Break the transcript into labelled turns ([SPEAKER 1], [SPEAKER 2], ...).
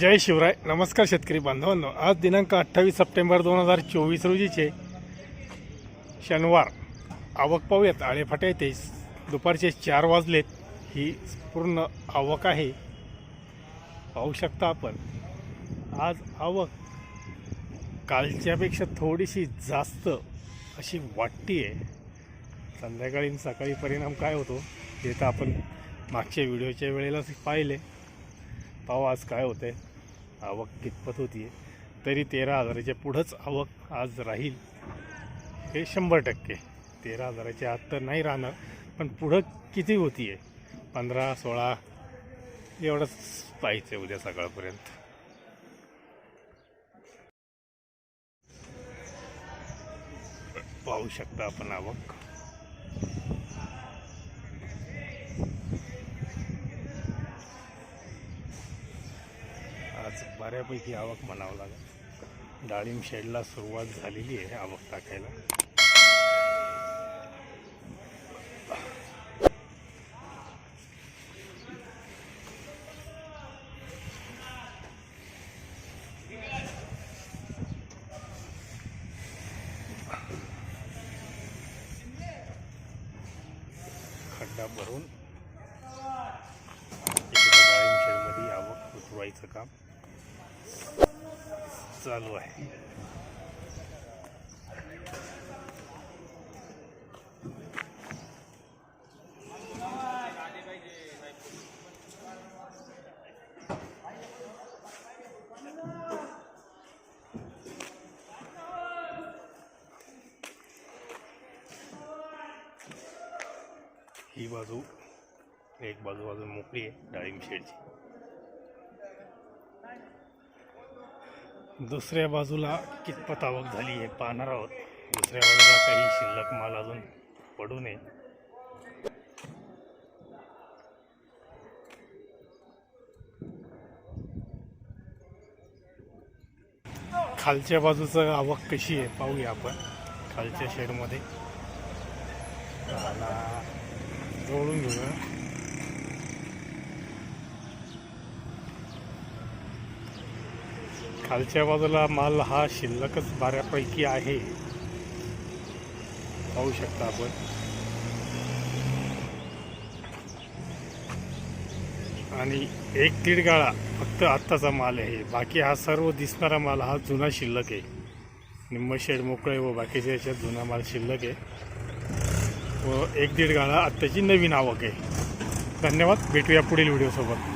[SPEAKER 1] जय शिवराय. नमस्कार शेतकरी बांधवांनो. आज दिनांक अठ्ठावीस सप्टेंबर दोन हजार चोवीस रोजीचे शनिवार. आवक पाहूयात. आळेफाटे येथे दुपारचे चार वाजलेत. ही पूर्ण आवक आहे. पाहू शकता आपण. आज आवक कालच्यापेक्षा थोडीशी जास्त अशी वाटती आहे संध्याकाळी सकाळी परिणाम काय होतो ते तर आपण मागच्या व्हिडिओच्या वेळेलाच पाहिले. पाहू आज काय होतंय. आवक कितपत होती आहे तरी तेरा हजाराच्या पुढंच आवक आज राहील. हे शंभर टक्के. तेरा हजाराच्या आत तर नाही राहणार पण पुढं किती होती आहे? पंधरा सोळा एवढंच पाहिजे उद्या सकाळपर्यंत. पाहू शकता आपण आवक आज बऱ्यापैकी आवक म्हणावं लागेल. डाळिंब शेडला सुरुवात झालेली आहे आवक टाकायला. खड्डा भरून डाळिंब शेडमध्ये आवक उतरवायचं काम. चालू आहे. ही बाजू एक बाजू अजून मोकळी आहे डाळिंब शेडची. दुसऱ्या बाजूला कितपत आवक झाली आहे पाहणार आहोत. दुसऱ्या बाजूला काही शिल्लक माल अजून पडू नये. खालच्या बाजूचं आवक कशी आहे पाहूया आपण. खालच्या शेडमध्ये जोडून घेऊया. खालच्या बाजूला माल हा शिल्लकच बऱ्यापैकी आहे. पाहू शकता आपण. आणि एक दीड गाळा फक्त आत्ताचा माल आहे. बाकी हा सर्व दिसणारा माल हा जुना शिल्लक आहे. निम्म शेड मोकळे व बाकीच्या याच्यात जुना माल शिल्लक आहे. व एक दीड गाळा आत्ताची नवीन आवक आहे. धन्यवाद. भेटूया पुढील व्हिडिओसोबत.